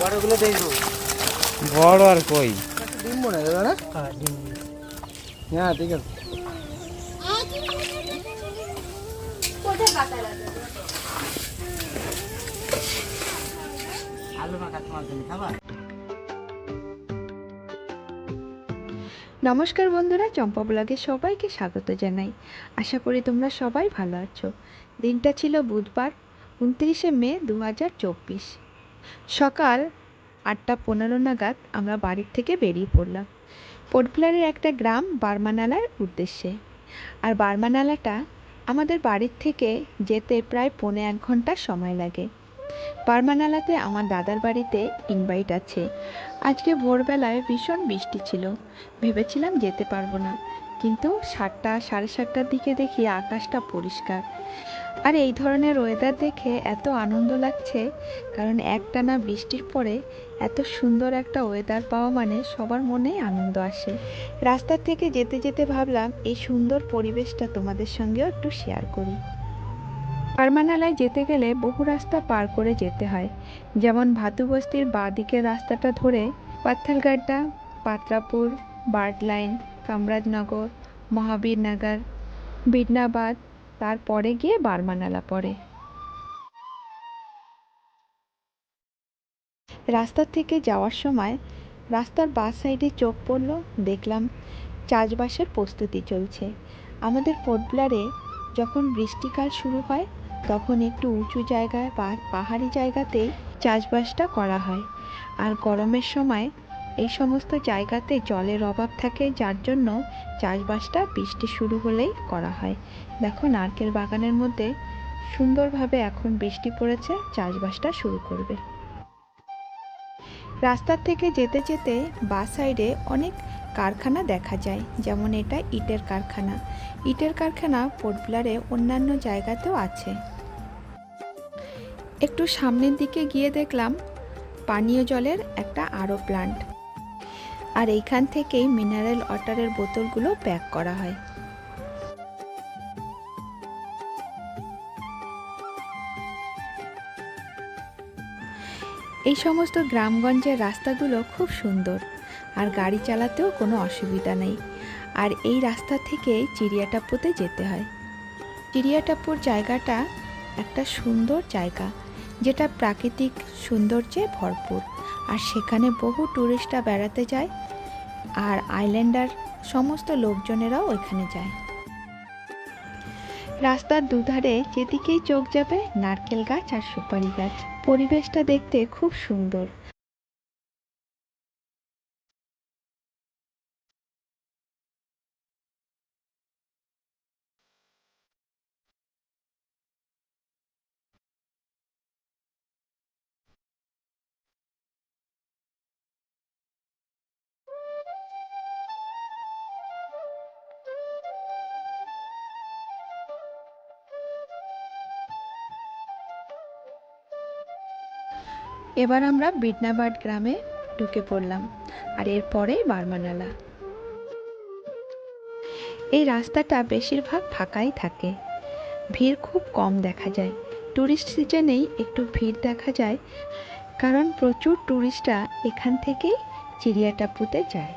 বড়গুলো দেখব বড় আর কই? ডিম মনে হয় হ্যাঁ ঠিক আছে। আলু মাখা তোমার জন্য খাবা? নমস্কার বন্ধুরা চম্পা ব্লগে সবাইকে স্বাগত জানাই। আশা করি তোমরা সবাই ভালো আছো। দিনটা ছিল বুধবার উনত্রিশে মে দু হাজার চব্বিশ। সকাল আটটা পনেরো নাগাদ আমরা বাড়ির থেকে বেরিয়ে পড়লাম। পোর্টব্লারের একটা গ্রাম বার্মানালার উদ্দেশ্যে। আর বার্মানালাটা আমাদের বাড়ির থেকে যেতে প্রায় পৌনে এক ঘণ্টা সময় লাগে। বার্মানালাতে আমার দাদার বাড়িতে ইনভাইট আছে। আজকে ভোরবেলায় ভীষণ বৃষ্টি ছিল। ভেবেছিলাম যেতে পারব না। কিন্তু সাতটা, সাড়ে সাতটার দিকে দেখি আকাশটা পরিষ্কার। আর এই ধরনের ওয়েদার দেখে এত আনন্দ লাগছে, কারণ একটানা বৃষ্টির পরে এত সুন্দর একটা ওয়েদার পাওয়া মানে সবার মনেই আনন্দ আসে। রাস্তার থেকে যেতে যেতে ভাবলাম এই সুন্দর পরিবেশটা তোমাদের সঙ্গেও একটু শেয়ার করি। পারমানালায় যেতে গেলে বহু রাস্তা পার করে যেতে হয়। যেমন ভাতুবস্তির বাঁ দিকের রাস্তাটা ধরে পাত্থালগাড্ডা পাত্রাপুর বার্ড লাইন কামরাজনগর, মহাবীরনগর বিডনাবাদ তারপরে গিয়ে বারমানালা পড়ে। রাস্তা থেকে যাওয়ার সময় রাস্তার বাঁ সাইডে চোখ পড়ল, দেখলাম চাষবাসের প্রস্তুতি চলছে। আমাদের পোর্টব্লারে যখন বৃষ্টিকাল শুরু হয়, তখন একটু উঁচু জায়গায় বা পাহাড়ি জায়গাতেই চাষবাসটা করা হয়। আর গরমের সময় এই সমস্ত জায়গাতে জলের অভাব থাকে, যার জন্য চাষবাসটা বৃষ্টি শুরু হলেই করা হয়। দেখো, নারকেল বাগানের মধ্যে সুন্দরভাবে এখন বৃষ্টি পড়েছে, চাষবাসটা শুরু করবে। রাস্তার থেকে যেতে যেতে বা সাইডে অনেক কারখানা দেখা যায়, যেমন এটা ইটের কারখানা। ইটের কারখানা পোর্টব্লারে অন্যান্য জায়গাতেও আছে। একটু সামনের দিকে গিয়ে দেখলাম পানীয় জলের একটা আরও প্লান্ট আর এইখান থেকেই মিনারেল ওয়াটারের বোতলগুলো প্যাক করা হয়। এই সমস্ত গ্রামগঞ্জের রাস্তাগুলো খুব সুন্দর, আর গাড়ি চালাতেও কোনো অসুবিধা নেই। আর এই রাস্তা থেকে চিড়িয়াটাপুতে যেতে হয়। চিড়িয়াটাপুর জায়গাটা একটা সুন্দর জায়গা, যেটা প্রাকৃতিক সৌন্দর্যে ভরপুর। আর সেখানে বহু ট্যুরিস্টরা বেড়াতে যায় আর আইল্যান্ডার সমস্ত লোকজনেরাও ওইখানে যায়। রাস্তার দুধারে যেদিকেই চোখ যাবে, নারকেল গাছ আর সুপারি গাছ। পরিবেশটা দেখতে খুব সুন্দর। এবার আমরা বিডনাবাট গ্রামে ঢুকে পড়লাম, আর এরপরেই বার্মানালা। এই রাস্তাটা বেশিরভাগ ফাঁকাই থাকে। ভিড় খুব কম দেখা যায়। ট্যুরিস্ট সিজনেই একটু ভিড় দেখা যায়, কারণ প্রচুর ট্যুরিস্টরা এখান থেকেই চিড়িয়াটাপুতে যায়।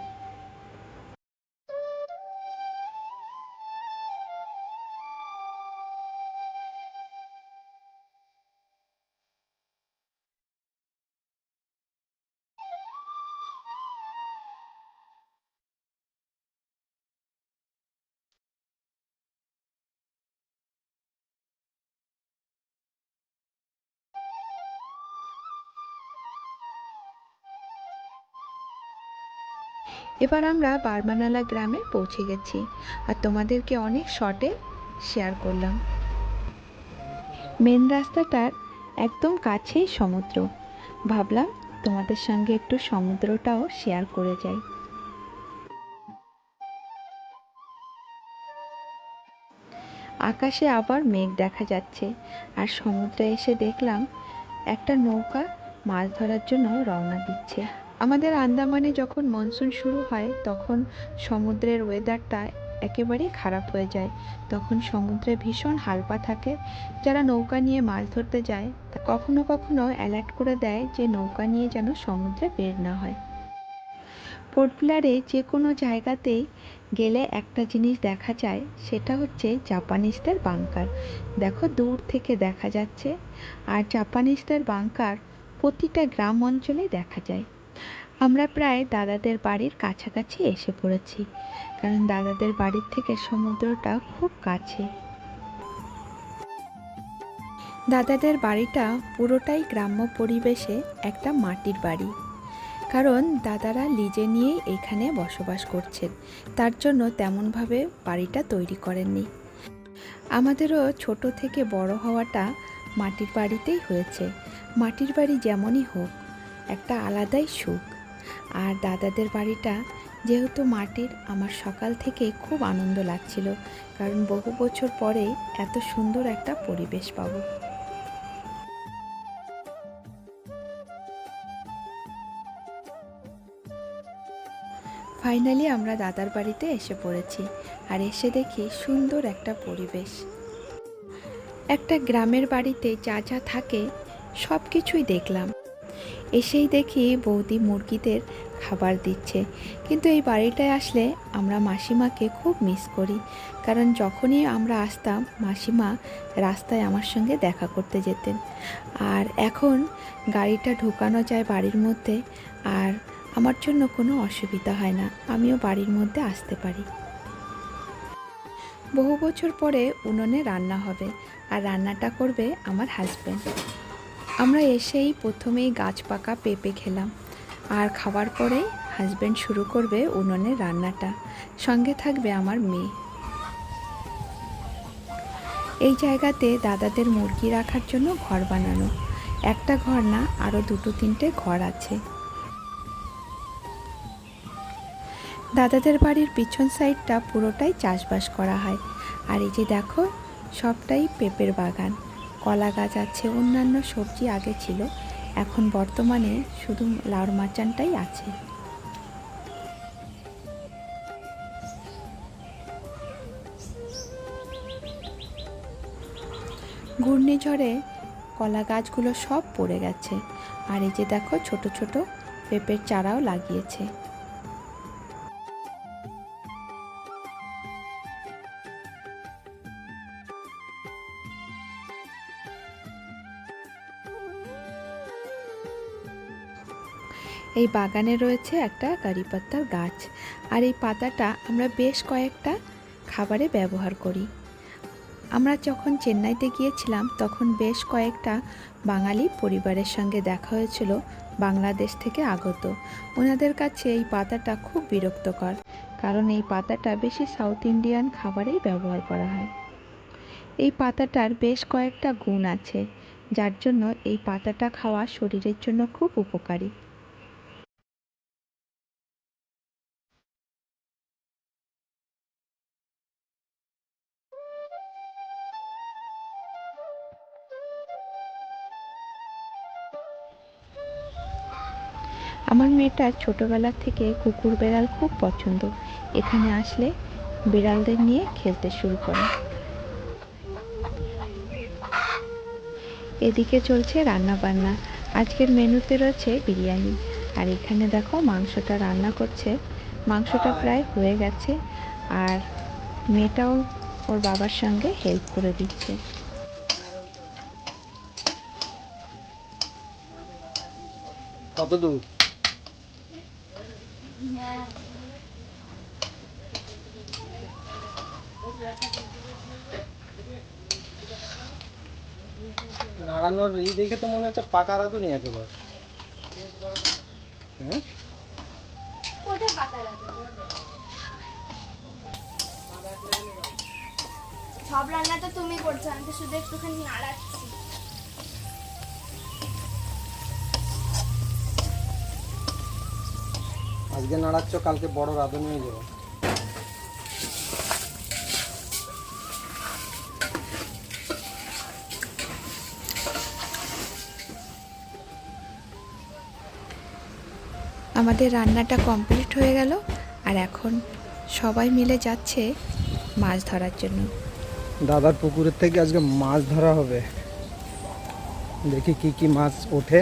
এবার আমরা বারমানালা গ্রামে পৌঁছে গেছি আর তোমাদেরকে অনেক শর্টে শেয়ার করলাম। মেন রাস্তাটার একদম কাছেই সমুদ্র। ভাবলাম তোমাদের সঙ্গে একটু সমুদ্রটাও শেয়ার করে যাই। আকাশে আবার মেঘ দেখা যাচ্ছে আর সমুদ্রে এসে দেখলাম একটা নৌকা মাছ ধরার জন্য রওনা দিচ্ছে। আমাদের আন্দামানে যখন মনসুন শুরু হয়, তখন সমুদ্রের ওয়েদারটা একেবারেই খারাপ হয়ে যায়। তখন সমুদ্রে ভীষণ হালপা থাকে। যারা নৌকা নিয়ে মাছ ধরতে যায় কখনো কখনো অ্যালার্ট করে দেয় যে নৌকা নিয়ে যেন সমুদ্রে বের না হয়। পোর্ট ব্লেয়ারে যে কোনো জায়গাতেই গেলে একটা জিনিস দেখা যায়, সেটা হচ্ছে জাপানিজদের বাংকার দেখো, দূর থেকে দেখা যাচ্ছে। আর জাপানিজদের বাংকার প্রতিটা গ্রাম অঞ্চলেই দেখা যায়। আমরা প্রায় দাদাদের বাড়ির কাছাকাছি এসে পড়েছি, কারণ দাদাদের বাড়ির থেকে সমুদ্রটা খুব কাছে। দাদাদের বাড়িটা পুরোটাই গ্রাম্য পরিবেশে একটা মাটির বাড়ি, কারণ দাদারা লিজে নিয়েই এখানে বসবাস করছেন, তার জন্য তেমনভাবে বাড়িটা তৈরি করেননি। আমাদেরও ছোট থেকে বড় হওয়াটা মাটির বাড়িতেই হয়েছে, মাটির বাড়ি যেমনই হোক, একটা আলাদাই সুখ। আর দাদাদের বাড়িটা যেহেতু মাটির, আমার সকাল থেকে খুব আনন্দ লাগছিল, কারণ বহু বছর পরে এত সুন্দর একটা পরিবেশ পাবো। ফাইনালি আমরা দাদার বাড়িতে এসে পড়েছি আর এসে দেখি সুন্দর একটা পরিবেশ। একটা গ্রামের বাড়িতে যা যা থাকে সব কিছুই দেখলাম। এসেই দেখি বৌদি মুরগিদের খাবার দিচ্ছে। কিন্তু এই বাড়িটায় আসলে আমরা মাসিমাকে খুব মিস করি। কারণ যখনই আমরা আসতাম, মাসিমা রাস্তায় আমার সঙ্গে দেখা করতে যেতেন। আর এখন গাড়িটা ঢুকানো যায় বাড়ির মধ্যে, আর আমার জন্য কোনো অসুবিধা হয় না। আমিও বাড়ির মধ্যে আসতে পারি। বহু বছর পরে উনুনে রান্না হবে, আর রান্নাটা করবে আমার হাজব্যান্ড আমরা এসেই প্রথমেই গাছ পাকা পেঁপে খেলাম। আর খাবার পরেই হাজব্যান্ড শুরু করবে উনুনে রান্নাটা। সঙ্গে থাকবে আমার মেয়ে। এই জায়গাতে দাদাদের মুরগি রাখার জন্য ঘর বানানো। একটা ঘর না আরও দুটো তিনটে ঘর আছে। দাদাদের বাড়ির পিছন সাইডটা পুরোটাই চাষবাস করা হয়। আর এই যে দেখো, সবটাই পেঁপের বাগান। কলা গাছ আছে, অন্যান্য সবজি আগে ছিল, এখন বর্তমানে শুধু লাউর মাচানটাই আছে। ঘূর্ণিঝড়ে কলা গাছগুলো সব পড়ে গেছে, আর এই যে দেখো ছোট ছোট পেঁপের চারাও লাগিয়েছে। এই বাগানে রয়েছে একটা কারি পাতার গাছ। আর এই পাতাটা আমরা বেশ কয়েকটা খাবারে ব্যবহার করি। আমরা যখন চেন্নাইতে গিয়েছিলাম, তখন বেশ কয়েকটা বাঙালি পরিবারের সঙ্গে দেখা হয়েছিল বাংলাদেশ থেকে আগত। ওনাদের কাছে এই পাতাটা খুব বিরক্তকর, কারণ এই পাতাটা বেশি সাউথ ইন্ডিয়ান খাবারেই ব্যবহার করা হয়। এই পাতাটার বেশ কয়েকটা গুণ আছে, যার জন্য এই পাতাটা খাওয়া শরীরের জন্য খুব উপকারী। মেয়েটার ছোটোবেলা থেকে কুকুর বেড়াল খুব পছন্দ। এখানে আসলে বিড়ালদের নিয়ে খেলতে শুরু করে। এদিকে চলছে রান্না বান্না আজকের মেনুতে রয়েছে বিরিয়ানি। আর এখানে দেখো মাংসটা রান্না করছে। মাংসটা প্রায় হয়ে গেছে। আর মেয়েটাও ওর বাবার সঙ্গে হেল্প করে দিচ্ছে। কত দূর নাড়ানোর ই দেখে তো মনে হচ্ছে পাকা রাঁধুনি একেবারে। হ্যাঁ? সব রান্না তো তুমি করছ, আমি তো শুধু একটুখানি নাড়াচ্ছি। আজকে নাড়াচ্ছ কালকে বড় রাঁধুনি হয়ে যাবে। আমাদের রান্নাটা কমপ্লিট হয়ে গেল আর এখন সবাই মিলে যাচ্ছে মাছ ধরার জন্য। দাদার পুকুরের থেকে আজকে মাছ ধরা হবে। দেখি কি কি মাছ ওঠে।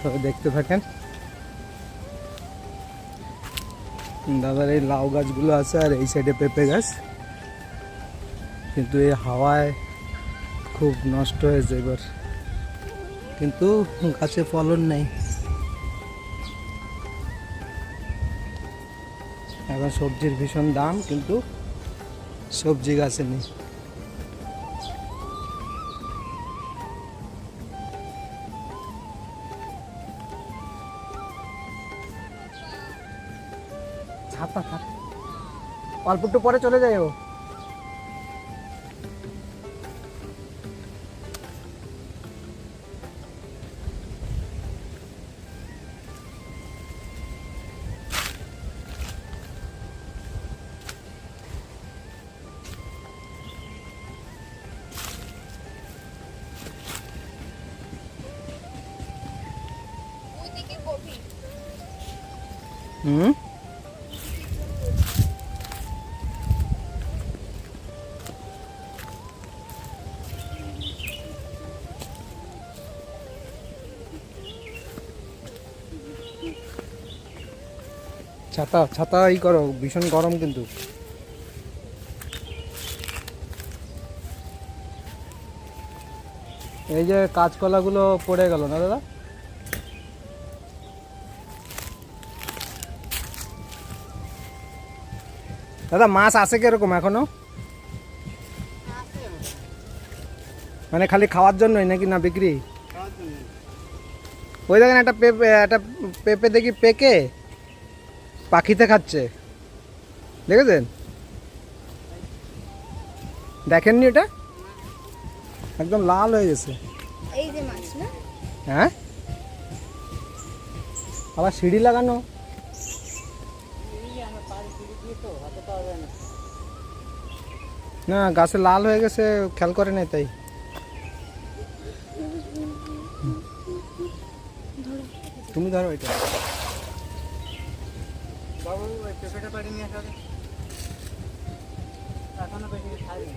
তবে দেখতে থাকেন। দাদার এই লাউ গাছগুলো আছে আর এই সাইডে পেঁপে গাছ। কিন্তু এই হাওয়ায় খুব নষ্ট হয়েছে এবার। কিন্তু গাছে ফলন নেই। এখন সবজির ভীষণ দাম, কিন্তু সবজি গাছে নেই। অল্প একটু পরে চলে যাই ও। হুম? ছাতা ছাতা ই করো ভীষণ গরম কিন্তু। এই যে কাঁচকলাগুলো পড়ে গেল না দাদা? দাদা মাছ আছে কীরকম এখনও? মানে খালি খাওয়ার জন্যই নাকি না বিক্রি? ওই দেখেন একটা পেঁপে একটা পেঁপে দেখি পেকে। পাখিতে খাচ্ছে। দেখেছেন? দেখেননি এটা একদম লাল হয়ে গেছে। এই যে মাছ না? হ্যাঁ? আবার সিঁড়ি লাগানো। না গাছে লাল হয়ে গেছে খেয়াল করে নাই তাই। তুমি ধরো এটা। বাবু ওই পেঁপেটা পাড়ি নিয়ে আসো এখনও খাইনি।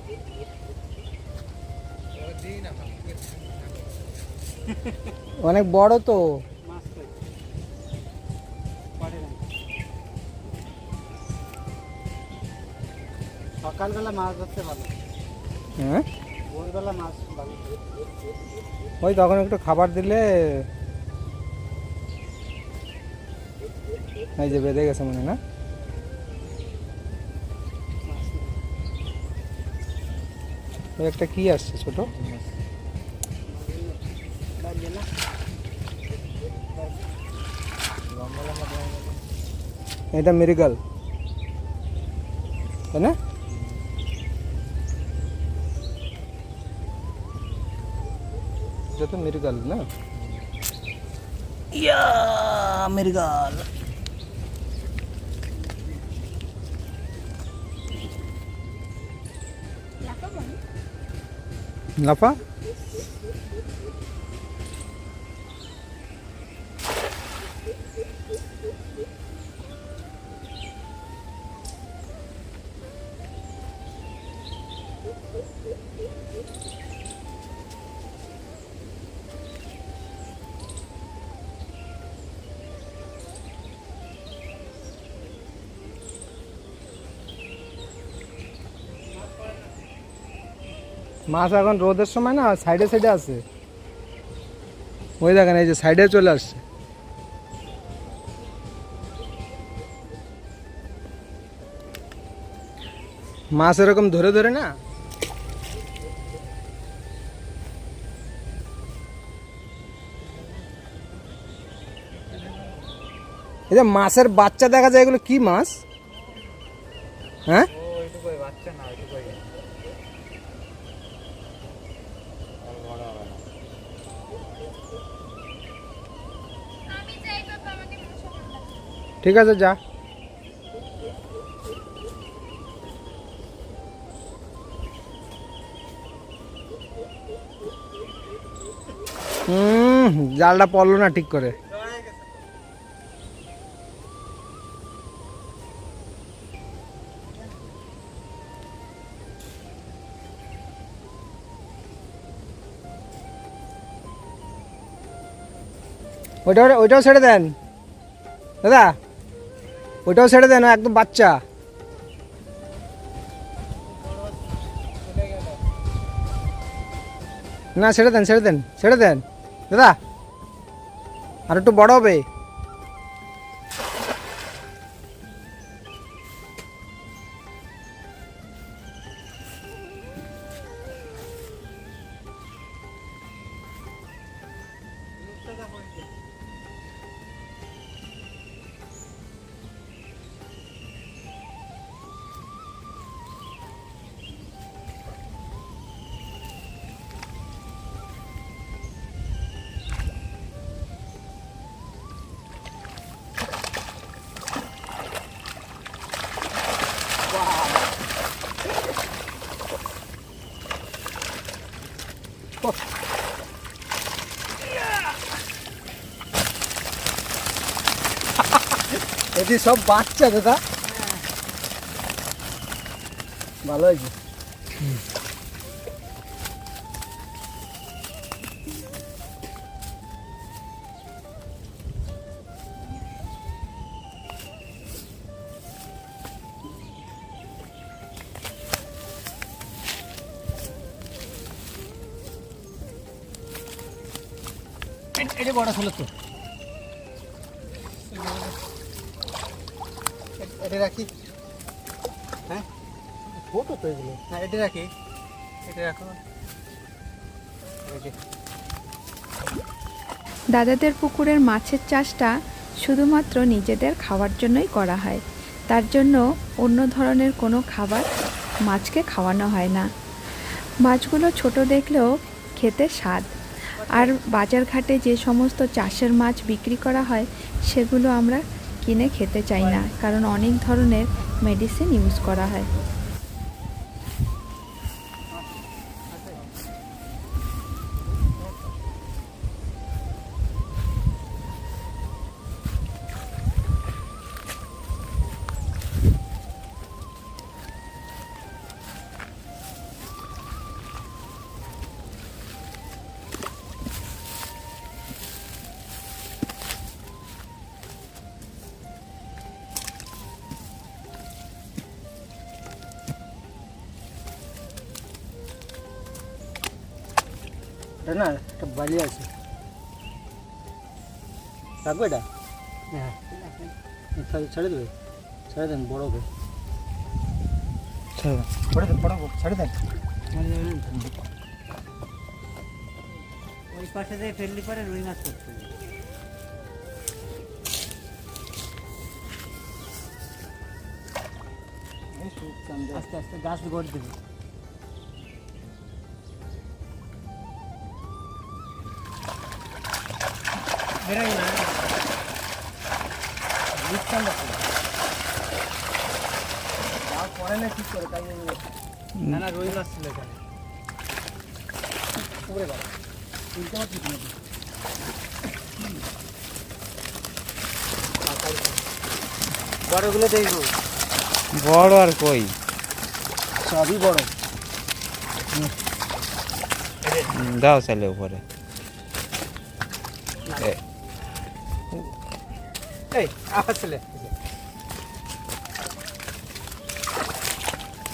অনেক বড় তো। সকালবেলা মাছ ধরতে ভালো। হ্যাঁ? ভোরবেলা মাছ ভালো। ওই তখন একটু খাবার দিলে এই যে বেঁধে গেছে মনে হয় না ওই একটা কি আসছে ছোট এটা মেরিগাল তাই না এটা তো মেরিগাল না ইয়া মেরিগাল ngapa মাছ এখন রোদের সময় না সাইডে সাইডে আছে। ওই দেখেন, এই যে সাইডে চলে আসছে। মাছ এরকম ধরে ধরে না? এই যে মাছের বাচ্চা দেখা যায়, এগুলো কি মাছ? হ্যাঁ? ঠিক আছে যা। হুম জালটা পড়ল না ঠিক করে। ওইটা ওইটাও ছেড়ে দেন। দাদা ওইটাও ছেড়ে দেন একদম বাচ্চা। না, ছেড়ে দেন ছেড়ে দেন ছেড়ে দেন। দাদা, আর একটু বড় হবে। এটি সব বাচ্চা দাদা। ভালো হয়েছে? এটা বড় ছিল তো। এটা রাখি। হ্যাঁ? ফটো তো এগুলো। হ্যাঁ এটা রাখি। এটা রাখো। দাদাদের পুকুরের মাছের চাষটা শুধুমাত্র নিজেদের খাওয়ার জন্যই করা হয়। তার জন্য অন্য ধরনের কোনো খাবার মাছকে খাওয়ানো হয় না। মাছগুলো ছোট দেখলেও খেতে স্বাদ। আর বাজার ঘাটে যে সমস্ত চাষের মাছ বিক্রি করা হয় সেগুলো আমরা কিনে খেতে চাই না কারণ অনেক ধরনের মেডিসিন ইউজ করা হয়। না একটা বালি আছে। রাখব এটা? হ্যাঁ। ছেড়ে- ছেড়ে দেবে? ছেড়ে দেন বড় হবে। ছেড়ে দেন। বড় ছেড়ে দেন। ওই পাশে দিয়ে ফেললি পরে রুই মাছ করতে। আস্তে আস্তে গাছ গড় দেবে। বেরোই না বুঝতাম না তো। যা পড়ে না ঠিক করে তাই না না রুই মাছ ছিল এখানে উপরে গেল তুলতে পারছি না বড়গুলো দেখব বড় আর কই সবই বড় দাও চাইলে উপরে আবার চলে।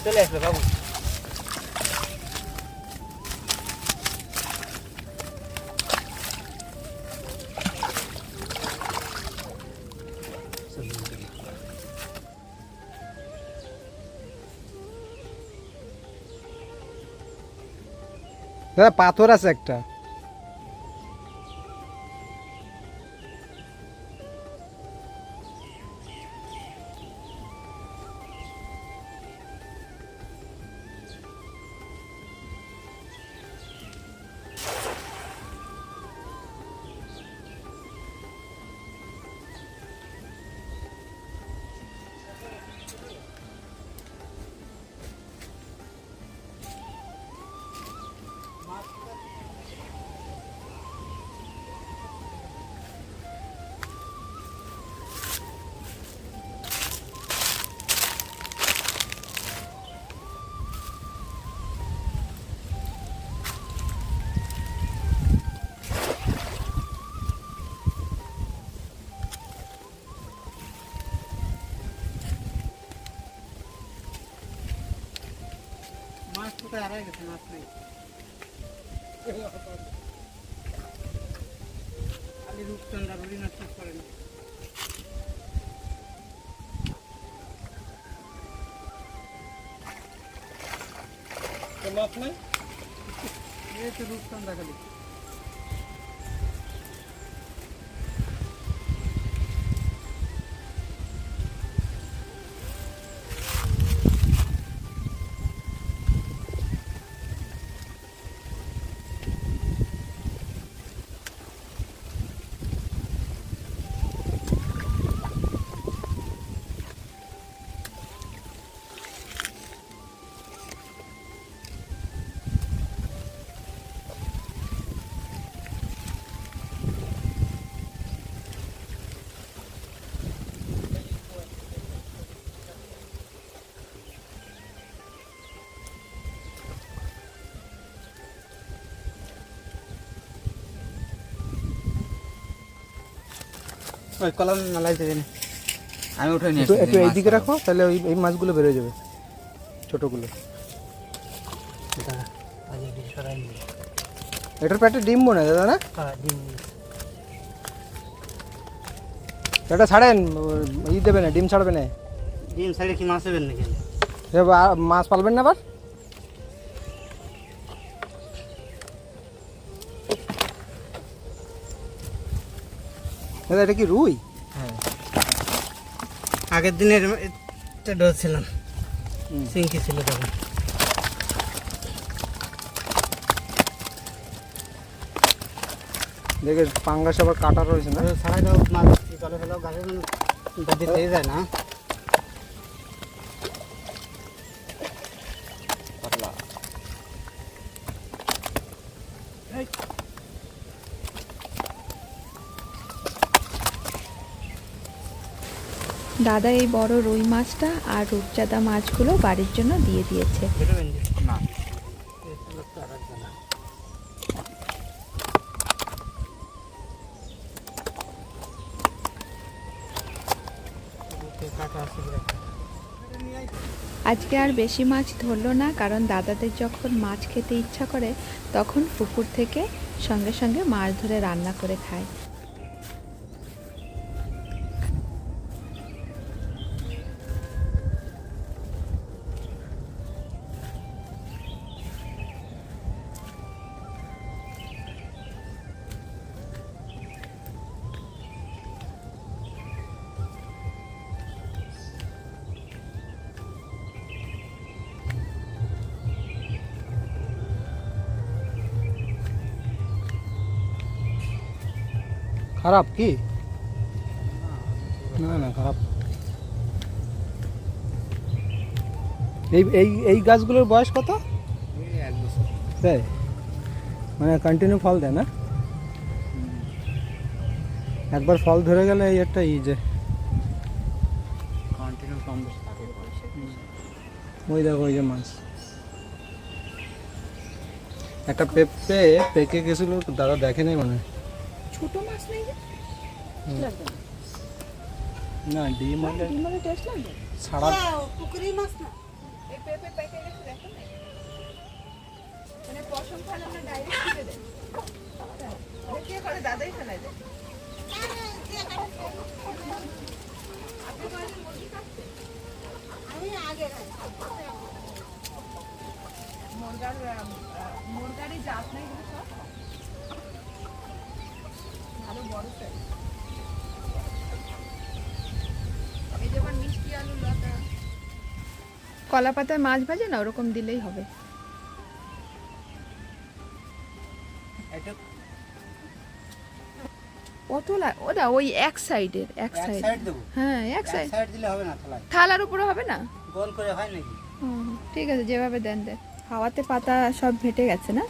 চলে বাবু দাদা পাথর আছে একটা খালি রূপচন্দ্র রুলি না ঠিক করে না মাছ নাই এই তো রূপচন্দ্র খালি ওই কলাম নালাই দেবে না আমি উঠে নিয়ে একটু এইদিকে রাখো তাহলে ওই এই মাছগুলো বেরোয় যাবে ছোটোগুলো। এটার পেটে ডিম মনে দাদা না? এটা ছাড়েন ই দেবে না ডিম ছাড়বে না। ডিম সাইডে কি মাছ দেবেন নাকি? মাছ পালবেন না আবার? দাদা এটা কি রুই? হ্যাঁ। আগের দিনের একটা ডোজ ছিলাম। সিঙ্কি ছিল তখন। দেখে পাঙ্গাস আবার কাটা রয়েছে না? ছাড়াই দাও মাছ জলে ফেলাও গাছের দিতেই যায় না। দাদা এই বড় রুই মাছটা আর রূপচাঁদা মাছগুলো বাড়ির জন্য দিয়ে দিয়েছে। আজকে আর বেশি মাছ ধরলো না, কারণ দাদাদের যখন মাছ খেতে ইচ্ছা করে, তখন পুকুর থেকে সঙ্গে সঙ্গে মাছ ধরে রান্না করে খায় খারাপ কি? না না খারাপ। এই এই এই গাছগুলোর বয়স কত? তাই? মানে কন্টিনিউ ফল দেয় না? একবার ফল ধরে গেলে এই একটা ই যে ওই দেখো ওই যে মাছ। একটা পেঁপে পেকে গেছিল দাদা দেখে নাই মানে ছোট মাছ নেই? না। ডিম হলে ডিমের টেস্ট লাগবে। ছাড়া এই পেঁপে পেকে গেছে দেখো না। মানে পশম ফেলে আমরা ডাইরেক্ট ছিঁড়ে দেয়। কে করে? দাদাই ফেলাই দেয়। মুরগার মুরগারই জাত নাই সব। ভালো বড় সাইজ কলা পাতায় মাছ ভাজে না? ওরকম দিলেই হবে। কত ওটা ওই এক সাইডের এক সাইড হ্যাঁ এক সাইড সাইড দিলে হবে না থালার উপরে হবে না? গোল করে হয় নাকি? ঠিক আছে যেভাবে দেন দেন। হাওয়াতে পাতা সব ভেটে গেছে না?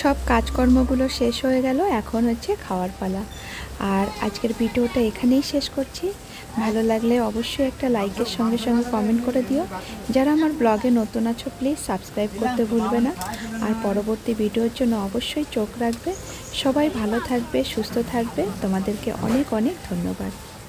সব কাজকর্মগুলো শেষ হয়ে গেল, এখন হচ্ছে খাওয়ার পালা। আর আজকের ভিডিওটা এখানেই শেষ করছি। ভালো লাগলে অবশ্যই একটা লাইকের সঙ্গে সঙ্গে কমেন্ট করে দিও। যারা আমার ব্লগে নতুন আছো প্লিজ সাবস্ক্রাইব করতে ভুলবে না। আর পরবর্তী ভিডিওর জন্য অবশ্যই চোখ রাখবে। সবাই ভালো থাকবে, সুস্থ থাকবে। তোমাদেরকে অনেক অনেক ধন্যবাদ।